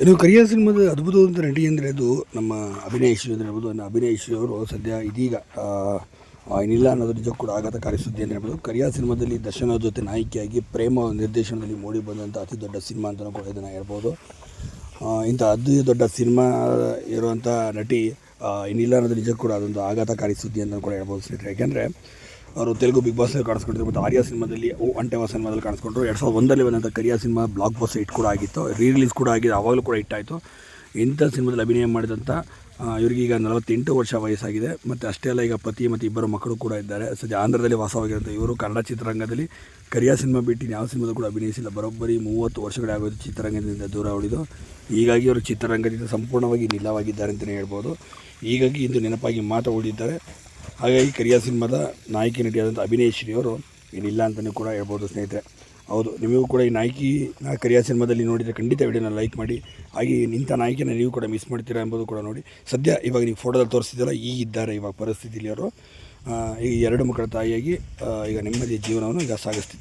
ಇನ್ನು ಕರಿಯ ಸಿನಿಮಾದ ಅದ್ಭುತವಾದಂಥ ನಟಿ ಅಂದರೆ ಅದು ನಮ್ಮ ಅಭಿನಯ ಅಂದರೆ ಅಂತ ಹೇಳ್ಬೋದು. ನನ್ನ ಅಭಿನಯ ಶ್ರೀ ಅವರು ಸದ್ಯ ಇದೀಗ ಏನಿಲ್ಲ ಅನ್ನೋದ್ರ ಜೊತೆ ಕೂಡ ಆಘಾತಕಾರಿ ಸುದ್ದಿ ಅಂತ ಹೇಳ್ಬೋದು. ಕರಿಯಾ ಸಿನಿಮಾದಲ್ಲಿ ದರ್ಶನ ಜೊತೆ ನಾಯಕಿಯಾಗಿ ಪ್ರೇಮ ನಿರ್ದೇಶನದಲ್ಲಿ ಮೂಡಿ ಬಂದಂಥ ಅತಿ ದೊಡ್ಡ ಸಿನಿಮಾ ಅಂತಲೂ ಕೂಡ ಇದನ್ನು ಹೇಳ್ಬೋದು. ಇಂಥ ಅತಿ ದೊಡ್ಡ ಸಿನಿಮಾ ಇರುವಂಥ ನಟಿ ಏನಿಲ್ಲ ಅನ್ನೋದು ನಿಜ ಕೂಡ ಅದೊಂದು ಆಘಾತಕಾರಿ ಸುದ್ದಿ ಅಂತ ಕೂಡ ಹೇಳ್ಬೋದು ಸ್ನೇಹಿತರೆ. ಯಾಕೆಂದರೆ ಅವರು ತೆಲುಗು ಬಿಗ್ ಬಾಸ್ನಲ್ಲಿ ಕಾಣಿಸ್ಕೊಂಡಿದ್ರು, ಮತ್ತು ಆರ್ಯ ಸಿನಿಮಾದಲ್ಲಿ ಓ ಅಂಟೆವ ಸಿನಿಮಾದಲ್ಲಿ ಕಾಣಿಸ್ಕೊಂಡ್ರು ಎರಡು ಸಾವಿರದ ಒಂದರಲ್ಲಿ ಬಂದಂಥ Kariya cinema blockbuster hit ಕೂಡ ಆಗಿತ್ತು. ರೀ ರಿಲೀಸ್ ಕೂಡ ಆಗಿದೆ ಆವಾಗಲೂ ಕೂಡ ಹಿಟ್ ಆಯಿತು. ಇಂಥ ಸಿನಿಮಾದಲ್ಲಿ ಅಭಿನಯ ಮಾಡಿದಂಥ ಇವರಿಗೆ ಈಗ ನಲವತ್ತೆಂಟು ವರ್ಷ ವಯಸ್ಸಾಗಿದೆ. ಮತ್ತು ಅಷ್ಟೇ ಅಲ್ಲ, ಈಗ ಪತಿ ಮತ್ತು ಇಬ್ಬರು ಮಕ್ಕಳು ಕೂಡ ಇದ್ದಾರೆ. ಸದ್ಯ ಆಂಧ್ರದಲ್ಲಿ ವಾಸವಾಗಿರುವಂಥ ಇವರು ಕನ್ನಡ ಚಿತ್ರರಂಗದಲ್ಲಿ ಕರಿಯ ಸಿನಿಮಾ ಬಿಟ್ಟು ಯಾವ ಸಿನಿಮಾದ ಕೂಡ ಅಭಿನಯಿಸಿಲ್ಲ. ಬರೋಬ್ಬರಿ ಮೂವತ್ತು ವರ್ಷಗಳೇ ಆಗೋದು ಚಿತ್ರರಂಗದಿಂದ ದೂರ ಉಳಿದು. ಹೀಗಾಗಿ ಅವರು ಚಿತ್ರರಂಗದಿಂದ ಸಂಪೂರ್ಣವಾಗಿ ನಿಲ್ಲವಾಗಿದ್ದಾರೆ ಅಂತಲೇ ಹೇಳ್ಬೋದು. ಹೀಗಾಗಿ ಇಂದು ನೆನಪಾಗಿ ಮಾತ್ರ ಉಳಿದಿದ್ದಾರೆ. ಹಾಗಾಗಿ ಕರಿಯ ಸಿನಿಮಾದ ನಾಯಕಿ ನಟಿಯಾದಂಥ ಅಭಿನಯಶ್ರೀ ಅವರು ಏನಿಲ್ಲ ಅಂತಲೇ ಕೂಡ ಹೇಳ್ಬೋದು ಸ್ನೇಹಿತರೆ. ಹೌದು, ನಿಮಗೂ ಕೂಡ ಈ ನಾಯಕಿ ಕರಿಯ ಸಿನಿಮಾದಲ್ಲಿ ನೋಡಿದರೆ ಖಂಡಿತ ವಿಡಿಯೋನ ಲೈಕ್ ಮಾಡಿ, ಹಾಗೆ ಇಂಥ ನಾಯಕಿನ ನೀವು ಕೂಡ ಮಿಸ್ ಮಾಡ್ತೀರಾ ಎಂಬುದು ಕೂಡ ನೋಡಿ. ಸದ್ಯ ಇವಾಗ ನೀವು ಫೋಟೋದಲ್ಲಿ ತೋರಿಸ್ತಿದ್ದಲ್ಲ ಈ ಇದ್ದಾರೆ ಇವಾಗ ಪರಿಸ್ಥಿತಿಯಲ್ಲಿ ಅವರು. ಈ ಎರಡು ಮಕ್ಕಳ ತಾಯಿಯಾಗಿ ಈಗ ನೆಮ್ಮದಿಯ ಜೀವನವನ್ನು ಈಗ ಸಾಗಿಸ್ತಿದ್ದಾರೆ.